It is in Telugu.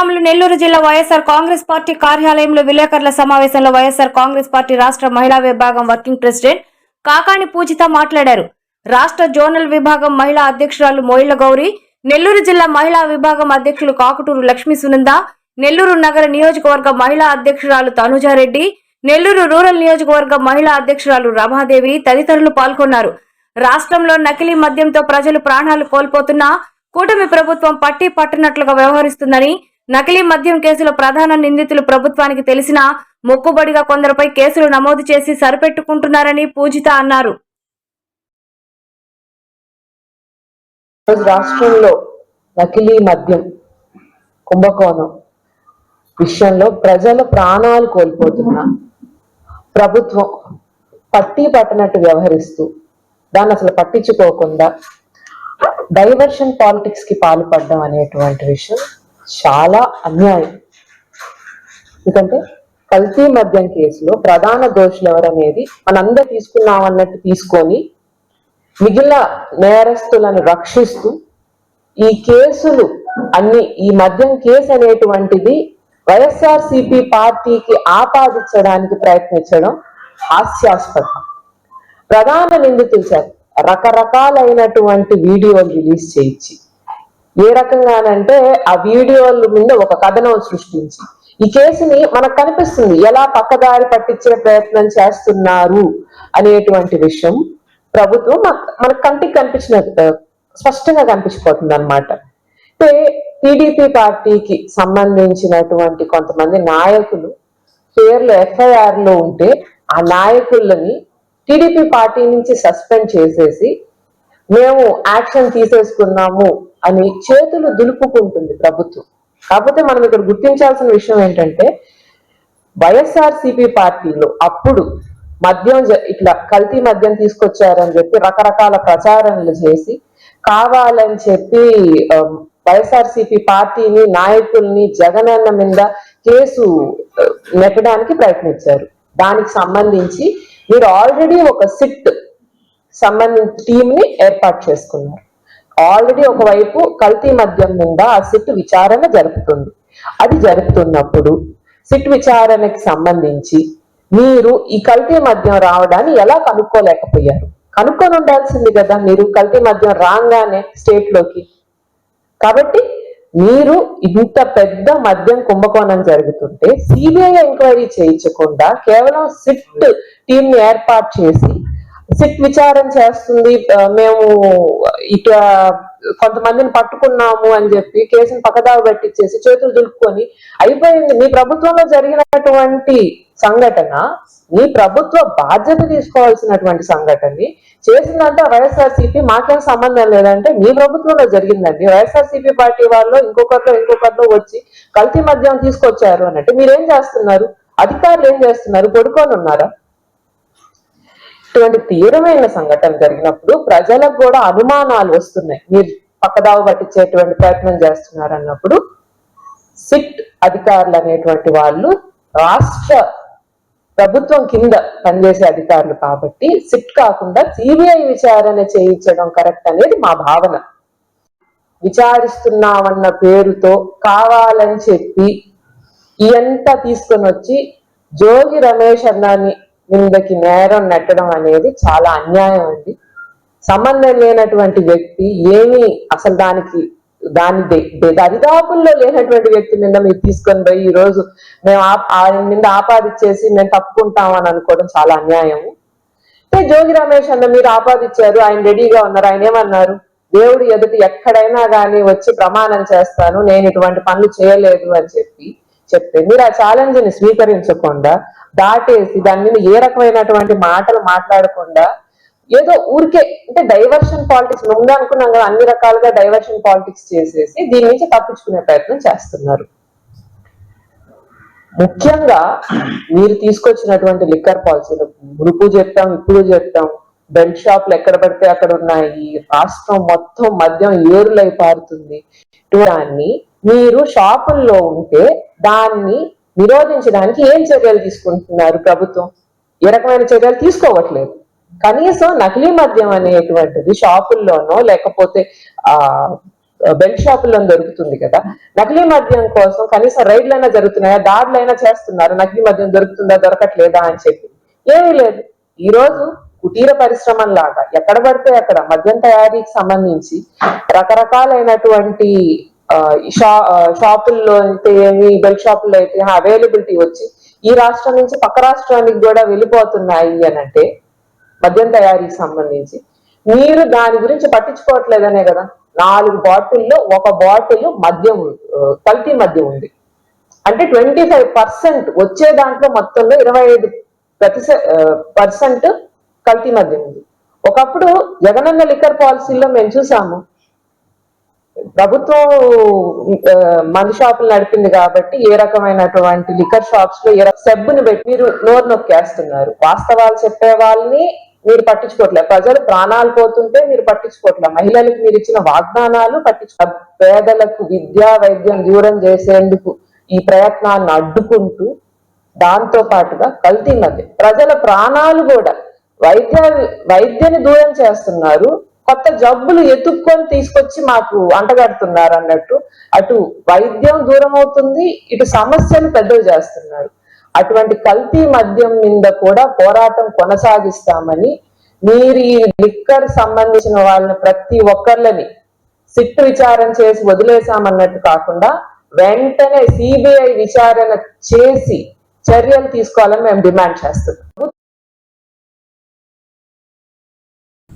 శ్రీరాములు నెల్లూరు జిల్లా వైఎస్ఆర్ కాంగ్రెస్ పార్టీ కార్యాలయంలో విలేకరుల సమావేశంలో వైఎస్ఆర్ కాంగ్రెస్ పార్టీ రాష్ట్ర మహిళా విభాగం వర్కింగ్ ప్రెసిడెంట్ కాకాని పూజిత మాట్లాడారు. రాష్ట్ర జోనల్ విభాగం మహిళా అధ్యక్షురాలు మోయిల గౌరి నెల్లూరు జిల్లా మహిళా విభాగం అధ్యక్షులు కాకుటూరు లక్ష్మీ సునంద నెల్లూరు నగర నియోజకవర్గ మహిళా అధ్యక్షురాలు తనుజారెడ్డి నెల్లూరు రూరల్ నియోజకవర్గ మహిళా అధ్యక్షురాలు రమాదేవి తదితరులు పాల్గొన్నారు. రాష్ట్రంలో నకిలీ మద్యంతో ప్రజలు ప్రాణాలు కోల్పోతున్నా కూటమి ప్రభుత్వం పట్టి పట్టనట్లుగా వ్యవహరిస్తుందని నకిలీ మద్యం కేసులో ప్రధాన నిందితులు ప్రభుత్వానికి తెలిసినా మొక్కుబడిగా కొందరిపై కేసులు నమోదు చేసి సరిపెట్టుకుంటున్నారని పూజిత అన్నారు. రాష్ట్రంలో నకిలీ మద్యం కుంభకోణం విషయంలో ప్రజల ప్రాణాలు కోల్పోతున్నా ప్రభుత్వం పట్టి పట్టనట్టు వ్యవహరిస్తూ దాన్ని అసలు పట్టించుకోకుండా డైవర్షన్ పాలిటిక్స్కి పాల్పడడం అనేటువంటి విషయం చాలా అన్యాయం. ఎందుకంటే కల్తీ మద్యం కేసులో ప్రధాన దోషులు ఎవరనేది మనందరూ తీసుకున్నాం అన్నట్టు తీసుకొని మిగిలిన నేరస్తులను రక్షిస్తూ ఈ కేసులు అన్ని ఈ మద్యం కేసు అనేటువంటిది వైఎస్ఆర్ సిపి పార్టీకి ఆపాదించడానికి ప్రయత్నించడం హాస్యాస్పదం. ప్రధాన నిందితులు సార్ రకరకాలైనటువంటి వీడియోలు రిలీజ్ చేయించి ఏ రకంగానంటే ఆ వీడియోల మీద ఒక కథనం సృష్టించి ఈ కేసుని మనకు కనిపిస్తుంది ఎలా పక్కదారి పట్టించే ప్రయత్నం చేస్తున్నారు అనేటువంటి విషయం ప్రభుత్వం మన- మనకు కంటికి కనిపించిన స్పష్టంగా కనిపించిపోతుంది అనమాట టీడీపీ పార్టీకి సంబంధించినటువంటి కొంతమంది నాయకులు పేర్లు ఎఫ్ఐఆర్లో ఉంటే ఆ నాయకులని టీడీపీ పార్టీ నుంచి సస్పెండ్ చేసేసి మేము యాక్షన్ తీసేసుకున్నాము అని చేతులు దులుపుకుంటుంది ప్రభుత్వం. కాకపోతే మనం ఇక్కడ గుర్తించాల్సిన విషయం ఏంటంటే వైఎస్ఆర్సిపి పార్టీలో అప్పుడు మద్యం జ- ఇట్లా కల్తీ మద్యం తీసుకొచ్చారని చెప్పి రకరకాల ప్రచారణలు చేసి కావాలని చెప్పి వైఎస్ఆర్సిపి పార్టీని నాయకుల్ని జగనన్న మీద కేసు నెట్టడానికి ప్రయత్నించారు. దానికి సంబంధించి మీరు ఆల్రెడీ ఒక సిట్ సంబంధించి టీంని ఏర్పాటు చేసుకున్నారు. ఆల్రెడీ ఒకవైపు కల్తీ మద్యం మీద ఆ సిట్ విచారణ జరుపుతుంది. అది జరుపుతున్నప్పుడు సిట్ విచారణకి సంబంధించి మీరు ఈ కల్తీ మద్యం రావడాన్ని ఎలా కనుక్కోలేకపోయారు? కనుక్కొని ఉండాల్సింది కదా మీరు కల్తీ మద్యం రాగానే స్టేట్లోకి కాబట్టి మీరు ఇంత పెద్ద మద్యం కుంభకోణం జరుగుతుంటే సిబిఐ ఎంక్వైరీ చేయించకుండా కేవలం సిట్ టీం ఏర్పాటు చేసి సిట్ విచారణ చేస్తుంది. మేము ఇక కొంతమందిని పట్టుకున్నాము అని చెప్పి కేసును పక్కదావ పెట్టించేసి చేతులు దులుపుకొని అయిపోయింది. మీ ప్రభుత్వంలో జరిగినటువంటి సంఘటన మీ ప్రభుత్వ బాధ్యత తీసుకోవాల్సినటువంటి సంఘటనని చేసిందంటే వైఎస్ఆర్సీపీ. మాకేం సంబంధం లేదంటే మీ ప్రభుత్వంలో జరిగిందండి. వైఎస్ఆర్సీపీ పార్టీ వాళ్ళు ఇంకొకరిలో ఇంకొకరిలో వచ్చి కల్తీ మద్యం తీసుకొచ్చారు అన్నట్టు. మీరేం చేస్తున్నారు? అధికారులు ఏం చేస్తున్నారు? పడుకొని ఉన్నారా? ఇటువంటి తీవ్రమైన సంఘటన జరిగినప్పుడు ప్రజలకు కూడా అనుమానాలు వస్తున్నాయి. మీరు పక్కదావ పట్టించేటువంటి ప్రయత్నం చేస్తున్నారు అన్నప్పుడు సిట్ అధికారులు అనేటువంటి వాళ్ళు రాష్ట్ర ప్రభుత్వం కింద పనిచేసే అధికారులు కాబట్టి సిట్ కాకుండా సిబిఐ విచారణ చేయించడం కరెక్ట్ అనేది మా భావన. విచారిస్తున్నామన్న పేరుతో కావాలని చెప్పి ఇదంతా తీసుకొని వచ్చి జోగి రమేష్ అన్నాని నిందకి నేరం నెట్టడం అనేది చాలా అన్యాయం అండి. సంబంధం లేనటువంటి వ్యక్తి ఏమీ అసలు దానికి దాని దే- దరిదాపుల్లో లేనటువంటి వ్యక్తి మీద మీరు తీసుకొని పోయి ఈ రోజు మేము ఆ- ఆయన మీద ఆపాదించేసి మేము తప్పుకుంటాం అని అనుకోవడం చాలా అన్యాయము. అయితే జోగి రమేష్ అన్న మీరు ఆపాదిచ్చారు ఆయన రెడీగా ఉన్నారు ఆయన ఏమన్నారు? దేవుడు ఎదుటి ఎక్కడైనా కానీ వచ్చి ప్రమాణం చేస్తాను నేను ఇటువంటి పనులు చేయలేదు అని చెప్పి చెప్తే మీరు ఆ ఛాలెంజ్ని స్వీకరించకుండా దాటేసి దాని మీద ఏ రకమైనటువంటి మాటలు మాట్లాడకుండా ఏదో ఊరికే అంటే డైవర్షన్ పాలిటిక్స్ ముందు అనుకున్నాం కదా అన్ని రకాలుగా డైవర్షన్ పాలిటిక్స్ చేసేసి దీని నుంచి తప్పించుకునే ప్రయత్నం చేస్తున్నారు. ముఖ్యంగా మీరు తీసుకొచ్చినటువంటి లిక్కర్ పాలసీలు మునుపు చెప్తాం ఇప్పుడు చెప్తాం బెల్ట్ షాపులు ఎక్కడ పడితే అక్కడ ఉన్నాయి రాష్ట్రం మొత్తం మద్యం ఏరులై పారుతుంది. దాన్ని మీరు షాపుల్లో ఉంటే దాన్ని నిరోధించడానికి ఏం చర్యలు తీసుకుంటున్నారు ప్రభుత్వం? ఏ రకమైన చర్యలు తీసుకోవట్లేదు. కనీసం నకిలీ మద్యం అనేటువంటిది షాపుల్లోనో లేకపోతే ఆ బెల్ట్ షాపుల్లో దొరుకుతుంది కదా. నకిలీ మద్యం కోసం కనీసం రైడ్లైనా జరుగుతున్నాయా? దాడులైనా చేస్తున్నారు. నకిలీ మద్యం దొరుకుతుందా దొరకట్లేదా అని చెప్పి. ఏమీ లేదు. ఈ రోజు కుటీర పరిశ్రమలాగా ఎక్కడ పడితే అక్కడ మద్యం తయారీకి సంబంధించి రకరకాలైనటువంటి షా షాపుల్లో అయితే ఏమి బెల్ట్ షాపుల్లో అయితే అవైలబిలిటీ వచ్చి ఈ రాష్ట్రం నుంచి పక్క రాష్ట్రానికి కూడా వెళ్ళిపోతున్నాయి అని అంటే మద్యం తయారీకి సంబంధించి మీరు దాని గురించి పట్టించుకోవట్లేదనే కదా. నాలుగు బాటిల్లో ఒక బాటిల్ మద్యం కల్తీ మద్యం ఉంది. అంటే ట్వంటీ ఫైవ్ పర్సెంట్ వచ్చే దాంట్లో మొత్తంలో ఇరవై ఐదు ప్రతి పర్సెంట్ కల్తీ మద్యం ఉంది. ఒకప్పుడు జగనన్న లిక్కర్ పాలసీలో మేము చూసాము. ప్రభుత్వం మందు షాపులు నడిపింది కాబట్టి ఏ రకమైనటువంటి లిక్కర్ షాప్స్లో ఏ సెబ్బుని సబ్బుని పెట్టి మీరు నోరు నొక్కేస్తున్నారు. వాస్తవాలు చెప్పే వాళ్ళని మీరు పట్టించుకోవట్లేదు. ప్రజలు ప్రాణాలు పోతుంటే మీరు పట్టించుకోవట్లేదు. మహిళలకు మీరు ఇచ్చిన వాగ్దానాలు పట్టించుకో పేదలకు విద్యా వైద్యం దూరం చేసేందుకు ఈ ప్రయత్నాన్ని అడ్డుకుంటూ దాంతో పాటుగా కల్తీ మధ్య ప్రజల ప్రాణాలు కూడా వైద్య వైద్యని దూరం చేస్తున్నారు. కొత్త జబ్బులు ఎత్తుక్కొని తీసుకొచ్చి మాకు అంటగడుతున్నారు అన్నట్టు. అటు వైద్యం దూరం అవుతుంది ఇటు సమస్యను పెద్దవి చేస్తున్నారు. అటువంటి కల్తీ మద్యం మీద కూడా పోరాటం కొనసాగిస్తామని మీరు ఈ లిక్కర్ సంబంధించిన వాళ్ళని ప్రతి ఒక్కర్లని సిట్ విచారణ చేసి వదిలేసామన్నట్టు కాకుండా వెంటనే సిబిఐ విచారణ చేసి చర్యలు తీసుకోవాలని మేము డిమాండ్ చేస్తున్నాం.